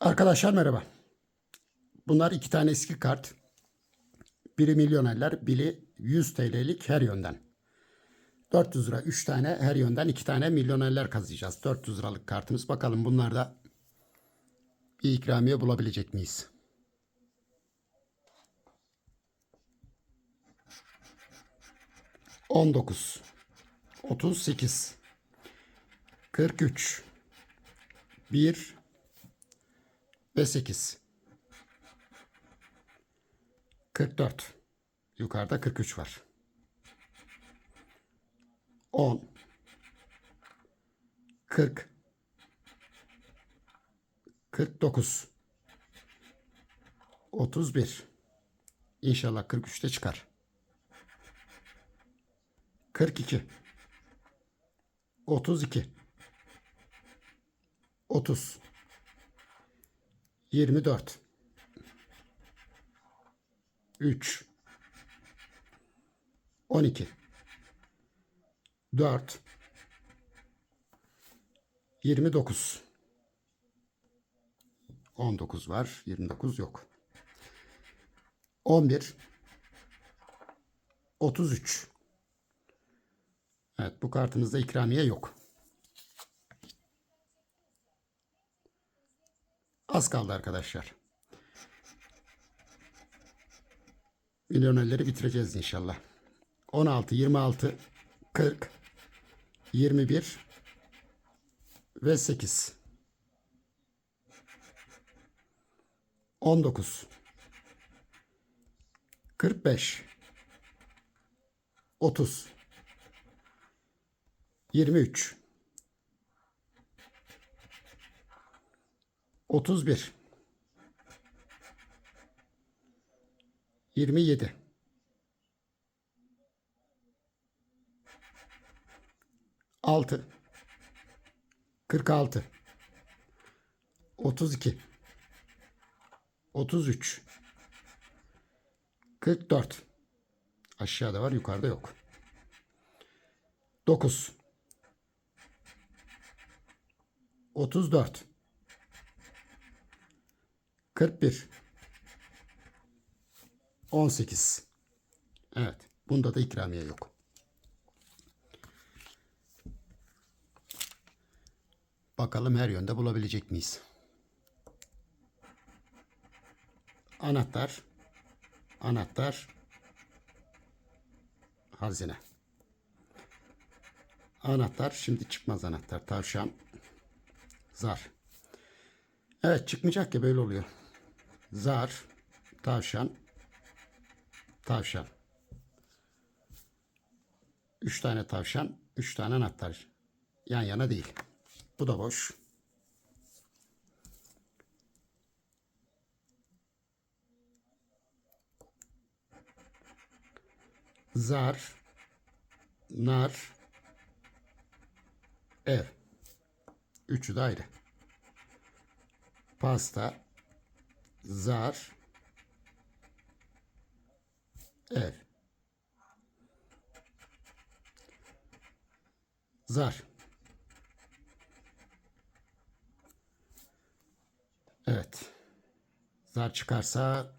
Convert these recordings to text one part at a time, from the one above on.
Arkadaşlar merhaba. Bunlar iki tane eski kart. Biri milyonerler, biri 100 TL'lik her yönden. 400 lira 3 tane her yönden 2 tane milyonerler kazıyacağız. 400 liralık kartımız. Bakalım bunlarda bir ikramiye bulabilecek miyiz? On dokuz, otuz sekiz, kırk üç, bir ve sekiz. Kırk dört. Yukarıda kırk üç var. On. Kırk. Kırk dokuz. Otuz bir. İnşallah kırk üçte çıkar. Kırk iki. Otuz iki. Otuz. Yirmi dört. Üç. On iki. 4 29 19 var. 29 yok. 11 33 Evet bu kartımızda ikramiye yok. Az kaldı arkadaşlar. Milyonerleri bitireceğiz inşallah. 16, 26, 40, 21 ve 8. 19 45 30 23 31 27 6 46 32 33 44 Aşağıda var yukarıda yok. 9 34 41 18 Evet. Bunda da ikramiye yok. Bakalım her yönde bulabilecek miyiz? Anahtar, anahtar, hazine. Anahtar, şimdi çıkmaz anahtar. Tavşan, zar. Evet çıkmayacak ya böyle oluyor. Zar, tavşan, tavşan. Üç tane tavşan, üç tane anahtar. Yan yana değil. Bu da boş. Zar, nar, ev. Üçü de ayrı. Pasta, zar, ev. Zar. Evet. Zar çıkarsa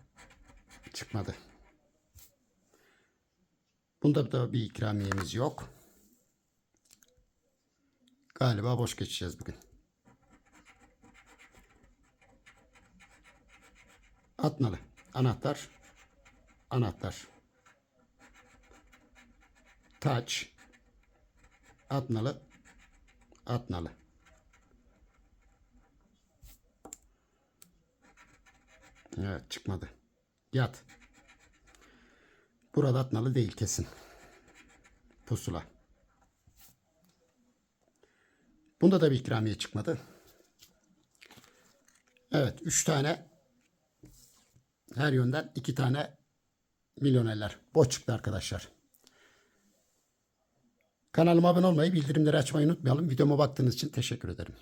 çıkmadı. Bunda da bir ikramiyemiz yok. Galiba boş geçeceğiz bugün. Atnalı. Anahtar. Anahtar. Taç. Atnalı. Atnalı. Evet çıkmadı. Yat. Burada atnalı değil kesin. Pusula. Bunda da bir ikramiye çıkmadı. Evet. Üç tane her yönden iki tane milyonerler. Boş çıktı arkadaşlar. Kanalıma abone olmayı, bildirimleri açmayı unutmayalım. Videoma baktığınız için teşekkür ederim.